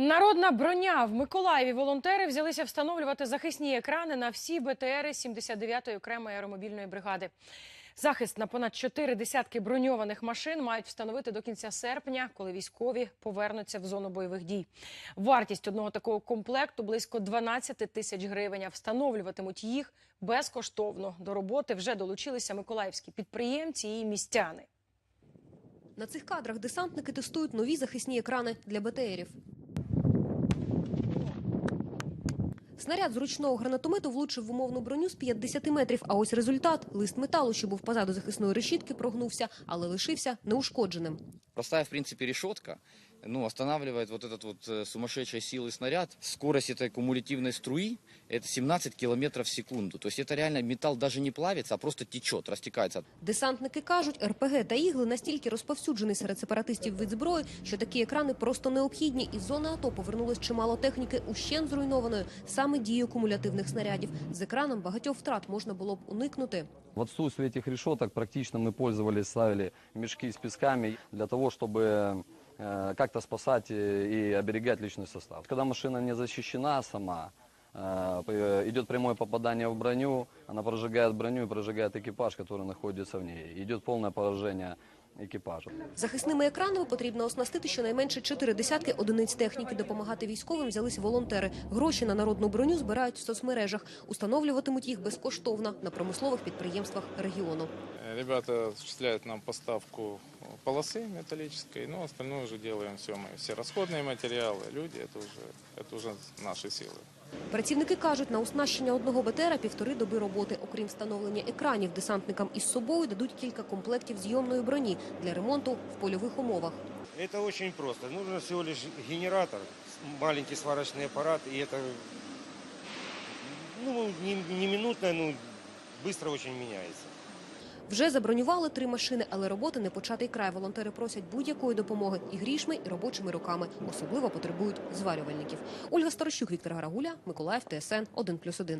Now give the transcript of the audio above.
Народна броня в Миколаєві волонтери взялися встановлювати захисні екрани на всі БТРи 79-ї окремої аеромобільної бригади. Захист на понад чотири десятки броньованих машин мають встановити до кінця серпня, коли військові повернуться в зону бойових дій. Вартість одного такого комплекту близько 12 тисяч гривень. Встановлюватимуть їх безкоштовно. До роботи вже долучилися миколаївські підприємці і містяни. На цих кадрах десантники тестують нові захисні екрани для БТРів. Снаряд з ручного гранатомету влучив в умовну броню з 50 метрів. А ось результат – лист металу, що був позаду захисної решітки, прогнувся, але лишився неушкодженим. Простая, в принципі, решетка, ну, останавливает вот этот вот э, сумасшедшей силы снаряд. Скорость этой кумулятивной струи – это 17 километров в секунду. То есть это реально металл даже не плавится, а просто течет, растекается. Десантники кажуть, РПГ та ігли настільки розповсюджений серед сепаратистів від зброї, що такі екрани просто необхідні. Із зони АТО повернулось чимало техніки ущен зруйнованої саме дією кумулятивних снарядів. З екраном багатьох втрат можна було б уникнути. В отсутствие этих решеток практично мы пользовались, ставили мешки с песками для того, чтобы э, как-то спасать э, и оберегать личный состав. Когда машина не защищена сама, э, п- идет прямое попадание в броню, она прожигает броню и прожигает экипаж, который находится в ней. Идет полное поражение экипажа. Захисними екранами потрібно оснастити щонайменше чотири десятки одиниць техніки. Допомагати військовим взялись волонтери. Гроші на народну броню збирають в соцмережах. Установлюватимуть їх безкоштовно на промислових підприємствах регіону. Э, Ребята осуществляют нам поставку полосы металлической, но остальное уже делаем все мы. Все расходные материалы, люди, это уже, это уже наши силы. Працівники кажуть, на оснащення одного БТРа півтори доби роботи. Окрім встановлення екранів, десантникам із собою дадуть кілька комплектів зйомної броні для ремонту в польових умовах. Это очень просто. Нужно всего лишь генератор, с- маленький сварочный аппарат, и это ну, не, не минутно, ну, быстро очень меняется. Вже забронювали три машини, але роботи не початий край. Волонтери просять будь-якої допомоги і грішми, і робочими руками. Особливо потребують зварювальників. Ольга Старощук, Віктор Гарагуля, Миколаїв, ТСН 1+,1.